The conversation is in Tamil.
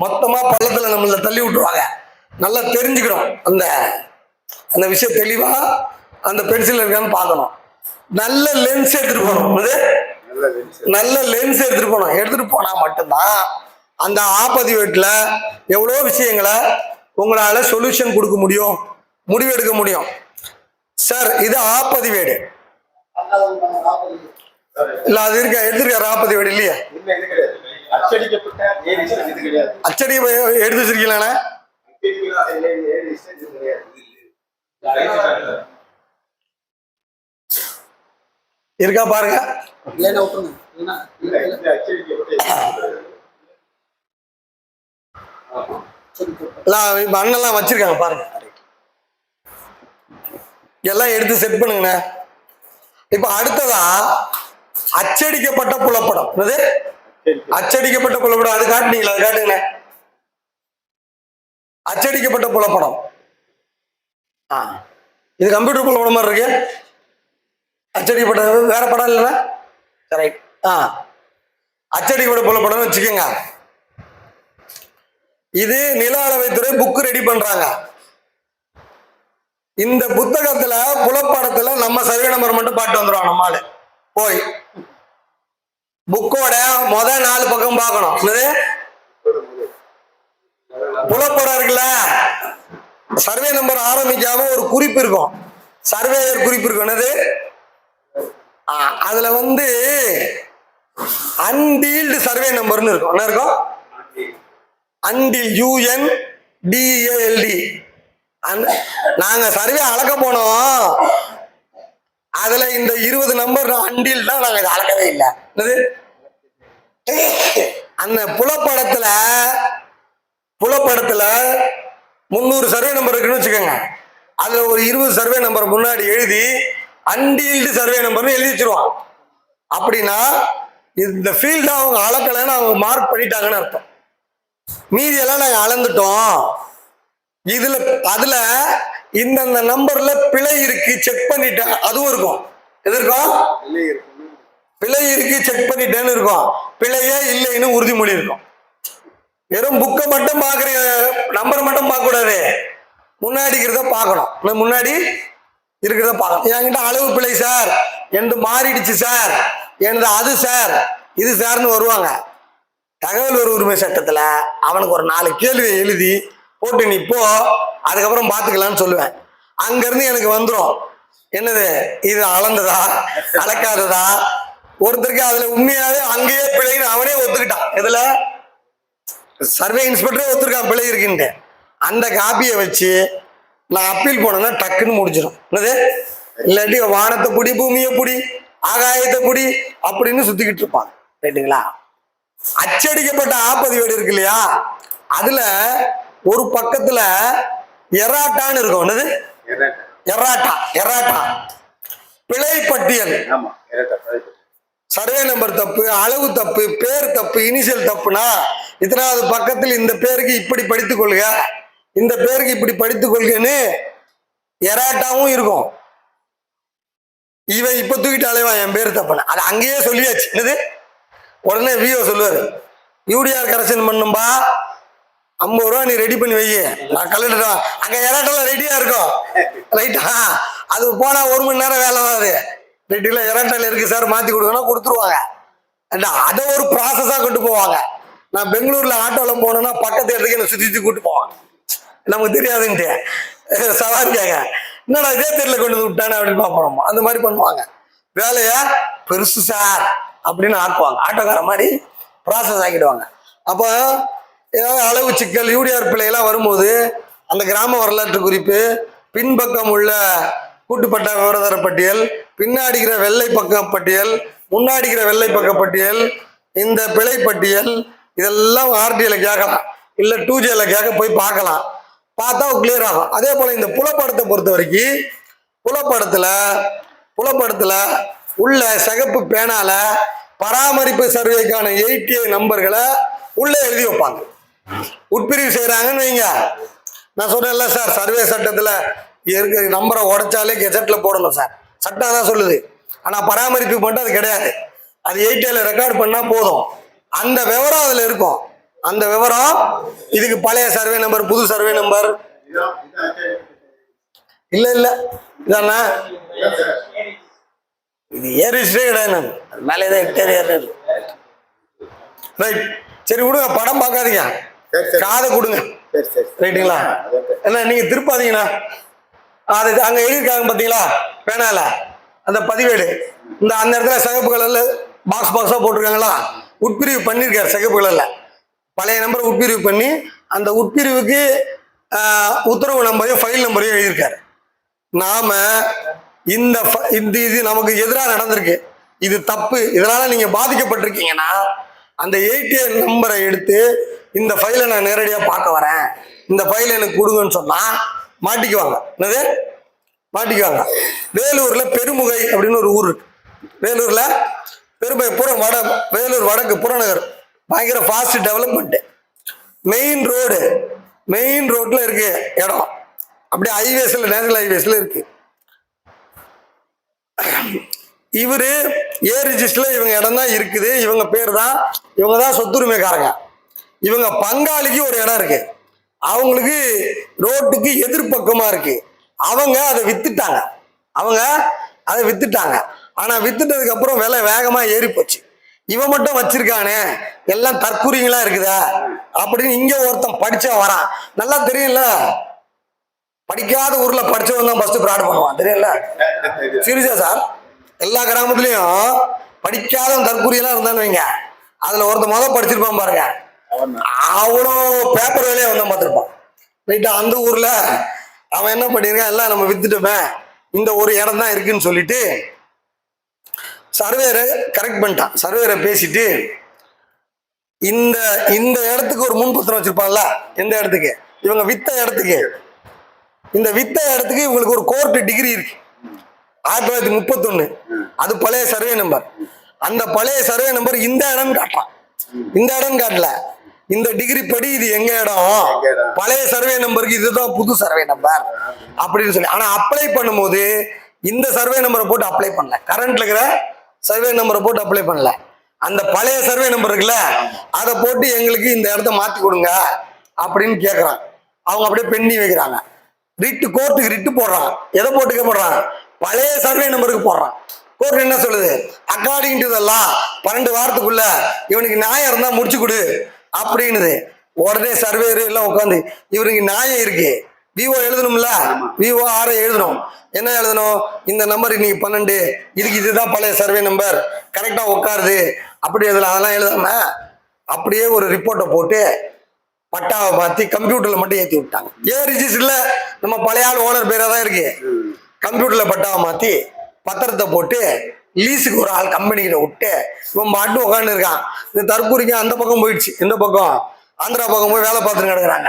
மொத்தமா பள்ளத்துல நம்மள தள்ளி விட்டுருவாங்க. நல்லா தெரிஞ்சுக்கணும் அந்த அந்த விஷயம் தெளிவா அந்த பென்சில் இருக்கான்னு பார்க்கணும். நல்ல லென்ஸ் எடுத்துட்டு போகணும். இது நல்ல லென்ஸ் எடுத்துட்டு போகணும். எடுத்துட்டு போனா மட்டும்தான் அந்த ஆப்பதி வீட்டில் எவ்வளோ விஷயங்களை உங்களால சொல்யூஷன் கொடுக்க முடியும் முடிவெடுக்க முடியும். சார் இது ஆப்பதி வீடு இல்ல அது இருக்க? எடுத்திருக்காரு ஆப்பதி வீடு இல்லையா அச்சடி எடுத்து கிடையாது. இருக்கா பாருங்க. அண்ணெல்லாம் வச்சிருக்காங்க பாருங்க. எல்லாம் எடுத்து செட் பண்ணுங்கண்ணே. இப்ப அடுத்ததா அச்சடிக்கப்பட்ட புலப்படம். என்னது? அச்சடிக்கப்பட்ட புலப்படம். அது காட்டுனீங்களா? அது அச்சடிக்கப்பட்ட புலப்படம். ஆ. இது கம்ப்யூட்டர் புலப்படம் மாதிரி இருக்கு. அச்சடிக்கப்பட்ட வேற படம் இல்லைண்ணா? கரெக்ட் ஆ. அச்சடிக்கப்பட்ட புலப்படம்னு வச்சுக்கோங்க. இது நில அளவைத்துறை புக் ரெடி பண்றாங்க. இந்த புத்தகத்துல புலப்படத்துல நம்ம சர்வே நம்பர் மட்டும் பாட்டு வந்துடுவாங்க நம்மால போய். புக்கோட முத நாலு பக்கம் பார்க்கணும். என்னது? புலப்படம் இருக்குல்ல சர்வே நம்பர் ஆரம்பிக்காம ஒரு குறிப்பு இருக்கும். சர்வேயர் குறிப்பு இருக்கும். என்னது? ஆ, அதுல வந்து அன்டீல்டு சர்வே நம்பர்னு இருக்கும். என்ன இருக்கும்? அன்டில் யூஎன் டிஏஎல்டி நாங்க சர்வே அளக்க போனோம். அதுல இந்த இருபது நம்பர் அண்டில் தான் நாங்க இதை அளக்கவே இல்லை. என்னது? அந்த புலப்படத்துல புலப்படத்துல முந்நூறு சர்வே நம்பர் இருக்குன்னு வச்சுக்கோங்க. அதுல ஒரு இருபது சர்வே நம்பர் முன்னாடி எழுதி அன்டீல்டு சர்வே நம்பர்னு எழுதி வச்சிருவான். அப்படின்னா இந்த ஃபீல்டு அவங்க அளக்கலைன்னு அவங்க மார்க் பண்ணிட்டாங்கன்னு அர்த்தம். மீதியெல்லாம் நாங்கள் அளந்துட்டோம். இதுல அதுல இந்தந்த நம்பர்ல பிழை இருக்கு செக் பண்ணிட்டேன் அதுவும் இருக்கும். எது இருக்கும். பிழை இருக்கு செக் பண்ணிட்டேன்னு இருக்கும். பிழையே இல்லைன்னு உறுதிமொழி இருக்கும் வெறும் புக்கை மட்டும் பார்க்குற நம்பர் மட்டும் பார்க்கக்கூடாது. முன்னாடி இருக்கிறத பார்க்கணும். நான் முன்னாடி இருக்கிறத பார்க்கணும். என்கிட்ட அளவு பிழை சார் எனது மாறிடுச்சு சார் எனது அது சார் இது சார்னு வருவாங்க. தகவல் ஒரு உரிமை சட்டத்தில் அவனுக்கு ஒரு நாலு கேள்வி எழுதி போட்டு நீ போ அதுக்கப்புறம் பார்த்துக்கலான்னு சொல்லுவேன். அங்கேருந்து எனக்கு வந்துடும் என்னது இது அளந்ததா? அளக்காததா? ஒருத்தருக்கு அதுல உண்மையாவே அங்கேயே பிழைன்னு அவனே ஒத்துக்கிட்டான். இதுல சர்வே இன்ஸ்பெக்டரே ஒத்துருக்கான் பிழை இருக்குன்ட்டு. அந்த காப்பியை வச்சு நான் அப்பீல் போனேன்னா டக்குன்னு முடிஞ்சிடும். என்னது? இல்லாட்டி வானத்தை புடி பூமியை புடி ஆகாயத்தை புடி அப்படின்னு சுத்திக்கிட்டு இருப்பான். ரைட்டுங்களா அச்சடிக்கப்பட்ட ஆப்பதிவேடு இருக்கு இல்லையா? அதுல ஒரு பக்கத்துல எராட்டான்னு இருக்கும். என்னது? எரட்டை. எராட்டா பிழை பட்டியல். சர்வே நம்பர் தப்பு அளவு தப்பு பேர் தப்பு இனிஷியல் தப்புனா இத்தனாவது பக்கத்தில் இந்த பேருக்கு இப்படி படித்துக் கொள்க. இந்த பேருக்கு இப்படி படித்துக் கொள்கன்னு எராட்டாவும் இருக்கும். இவன் இப்ப தூக்கிட்டு அலைவான் என் பேர் தப்புன்னு. அது அங்கேயே சொல்லியாச்சு. என்னது? உடனே விஓ சொல்லுவாரு. யூடிஆர் கரெக்ஷன் பண்ணும்பா. ஐம்பது ரூபா நீ ரெடி பண்ணி வை நான் கலெக்டர் அங்க எராட்டெல்லாம் ரெடியா இருக்கும். ரைட்டா அது போனா ஒரு மணி நேரம் வேலை ஆகாது ரெட்டில இருக்கு சார் மாத்தி கொடுக்கணும் கொடுத்துருவாங்க. அதை ஒரு ப்ராசஸா கொண்டு போவாங்க. நான் பெங்களூர்ல ஆட்டோல போனேன்னா பக்கத்து இடத்துக்கு என்ன சுத்தி சுத்தி கூட்டு போவாங்க. நமக்கு தெரியாதுன்ட்டு. சவாரிக்காங்க என்னடா இதே தெரியல கொண்டு வந்து விட்டானே அப்படின்னு பார்ப்போம். அந்த மாதிரி பண்ணுவாங்க. வேலையா பெருசு சார் அப்படின்னு ஆக்குவாங்க. ஆட்டோக்கார மாதிரி ப்ராசஸ் ஆக்கிடுவாங்க. அப்போ ஏதாவது அளவு சிக்கல் யூடிஆர் பிள்ளைகள்லாம் வரும்போது அந்த கிராம வரலாற்று குறிப்பு பின்பக்கம் உள்ள கூட்டுப்பட்ட விவரதர பட்டியல் பின்னாடிக்கிற வெள்ளை பக்க பட்டியல் முன்னாடிக்கிற வெள்ளை பக்க பட்டியல் இந்த பிழை பட்டியல் இதெல்லாம் ஆர்டிஎல கேட்கலாம். இல்லை டூ ஜியில் கேட்க போய் பார்க்கலாம். பார்த்தா கிளியர் ஆகும். அதே போல இந்த புலப்படத்தை பொறுத்த வரைக்கும் புலப்படத்துல புலப்படத்துல உள்ள சிகப்பு பேனால பராமரிப்பு சர்வேக்கான எயிட்டி நம்பர்களை உள்ள எழுதி வைப்பாங்க. உட்பிரிவு செய்யறாங்கன்னு வைங்க. நான் சொன்னேன்ல சார் சர்வே சட்டத்துல இருக்க நம்பரை உடைச்சாலே கெசட்ல போடணும் சார். சட்டம் தான் சொல்லுது. ஆனா பராமரிப்பு மட்டும் அது கிடையாது. அது எயிட்டில ரெக்கார்ட் பண்ணா போதும். அந்த விவரம் அதுல இருக்கும். அந்த விவரம் இதுக்கு பழைய சர்வே நம்பர் புது சர்வே நம்பர் இல்ல இல்ல. இதாண்ணா இது ரிஜிஸ்டரே கிடையாது நான். மேலே ஏதோ ஹெக்டேர் ரைட் சரி விடுங்க. படம் பார்க்காதீங்க. காதை கொடுங்க. ரைட்டுங்களா. என்ன நீங்க திருப்பாதீங்கண்ணா. அது அங்க எழுதியிருக்காங்க பாத்தீங்களா? பேனால அந்த பதிவேடு. இந்த அந்த இடத்துல சிகப்பு கலர்ல பாக்ஸ் பாக்ஸா போட்டிருக்காங்களா? உட்பிரிவு பண்ணியிருக்காரு சிகப்பு கலர்ல பழைய நம்பரை உட்பிரிவு பண்ணி அந்த உட்பிரிவுக்கு உத்தரவு நம்பரையும் ஃபைல் நம்பரையும் எழுதியிருக்காரு. நாம இந்த இந்த இது நமக்கு எதிராக நடந்திருக்கு. இது தப்பு. இதனால நீங்க பாதிக்கப்பட்டிருக்கீங்கன்னா அந்த ஏடிஎம் நம்பரை எடுத்து இந்த ஃபைலை நான் நேரடியாக பார்க்க வரேன். இந்த ஃபைலை எனக்கு கொடுங்கன்னு சொன்னால் மாட்டிக்குவாங்க. என்னது? மாட்டிக்குவாங்க. வேலூர்ல பெருமுகை அப்படின்னு ஒரு ஊர் இருக்கு. வேலூர்ல பெருமை புற வட வேலூர் வடக்கு புறநகர் பயங்கர fast development main road main ரோட்ல இருக்கு இடம். அப்படியே ஹைவேஸ்ல நேஷனல் ஹைவேஸ்ல இருக்கு. இவரு ஏ ரிஜிஸ்டர்ல இவங்க இடம் தான் இருக்குது. இவங்க பேர் தான் இவங்க தான் சொத்துரிமைக்காரங்க. இவங்க பங்காளிக்கு ஒரு இடம் இருக்கு. அவங்களுக்கு ரோட்டுக்கு எதிர்பக்கமா இருக்கு. அவங்க அதை வித்துட்டாங்க. அவங்க அதை வித்துட்டாங்க. ஆனா வித்துட்டதுக்கு அப்புறம் விலை வேகமா ஏறி போச்சு இவன் மட்டும் வச்சிருக்கானே. எல்லாம் தற்குறிங்களா இருக்குதா? அப்படின்னு இங்க ஒருத்தன் படிச்சவன் வரான். நல்லா தெரியும்ல? படிக்காத ஊர்ல படிச்சவன் தான் ஃபர்ஸ்ட் ப்ராட் பண்ணுவான். தெரியல. சீரியஸா சார் எல்லா கிராமத்துலயும் படிக்காதவன் தற்கூரியெல்லாம் இருந்தான்னு வைங்க. அதுல ஒருத்தன் முத படிச்சிருப்பான் பாருங்க. அவ்வளோ பேப்பர் வேலையை வந்தான் பார்த்துருப்பான். ரைட்டா அந்த ஊர்ல அவன் என்ன பண்ணியிருக்கான்? எல்லாம் நம்ம வித்துட்டோமே. இந்த ஒரு இடம் தான் இருக்குன்னு சொல்லிட்டு சர்வேரை கரெக்ட் பண்ணிட்டான். சர்வேரை பேசிட்டு இந்த இந்த இடத்துக்கு ஒரு முன்பத்திரம் வச்சிருப்பான்ல? எந்த இடத்துக்கு? இவங்க வித்த இடத்துக்கு. இந்த வித்த இடத்துக்கு இவங்களுக்கு ஒரு கோர்ட் டிகிரி இருக்கு. ஆயிரத்தி தொள்ளாயிரத்தி முப்பத்தொன்னு. அது பழைய சர்வே நம்பர் அந்த பழைய சர்வே நம்பர் இந்த இடம் காட்டுறான். இந்த இடம் காட்டல. இந்த டிகிரி படி இது எங்க இடம்? பழைய சர்வே நம்பருக்கு இதுதான் புது சர்வே நம்பர் அப்படின்னு சொல்லி. ஆனா அப்ளை பண்ணும்போது இந்த சர்வே நம்பரை போட்டு அப்ளை பண்ணல. கரண்ட்ல இருக்கிற சர்வே நம்பரை போட்டு அப்ளை பண்ணல. அந்த பழைய சர்வே நம்பர் இருக்குல்ல அதை போட்டு எங்களுக்கு இந்த இடத்த மாத்தி கொடுங்க அப்படின்னு கேக்குறான். அவங்க அப்படியே பெண்ணி வைக்கிறாங்க. ரிட்டு கோர்ட்டுக்கு ரிட்டு போடுறான். எதை போட்டுக்க போடுறான்? பழைய சர்வே நம்பருக்கு போடுறான். கோர்ட் என்ன சொல்லுது? அக்கார்டிங் டு இதெல்லாம் பன்னெண்டு வாரத்துக்குள்ள இவனுக்கு நியாயம் இருந்தா முடிச்சு கொடு. அப்படின்னுது. உடனே சர்வேரு எல்லாம் உட்காந்து இவருக்கு நியாயம் இருக்கு. விவோ எழுதணும்ல? விவோ ஆரை எழுதணும். என்ன எழுதணும்? இந்த நம்பர் இன்னைக்கு பன்னெண்டு. இதுக்கு இதுதான் பழைய சர்வே நம்பர் கரெக்டா உட்காருது. அப்படி எழுதலாம் அதெல்லாம் எழுதாம அப்படியே ஒரு ரிப்போர்ட்டை போட்டு பட்டாவை மாத்தி கம்ப்யூட்டர்ல மட்டும் ஏத்தி விட்டாங்க. ஏ ரிஜிஸ்டர்ல நம்ம பழைய ஆள் ஓனர் பேரா தான் இருக்கு. கம்ப்யூட்டர்ல பட்டாவை மாத்தி பத்திரத்தை போட்டு லீஸுக்கு ஒரு ஆள் கம்பெனிக்கிட்ட விட்டு இவன் மாட்டு உட்காந்து இருக்கான் இந்த தற்கூரிக்கு அந்த பக்கம் போயிடுச்சு. இந்த பக்கம். ஆந்திரா பக்கம் போய் வேலை பார்த்துட்டு கிடக்குறாங்க.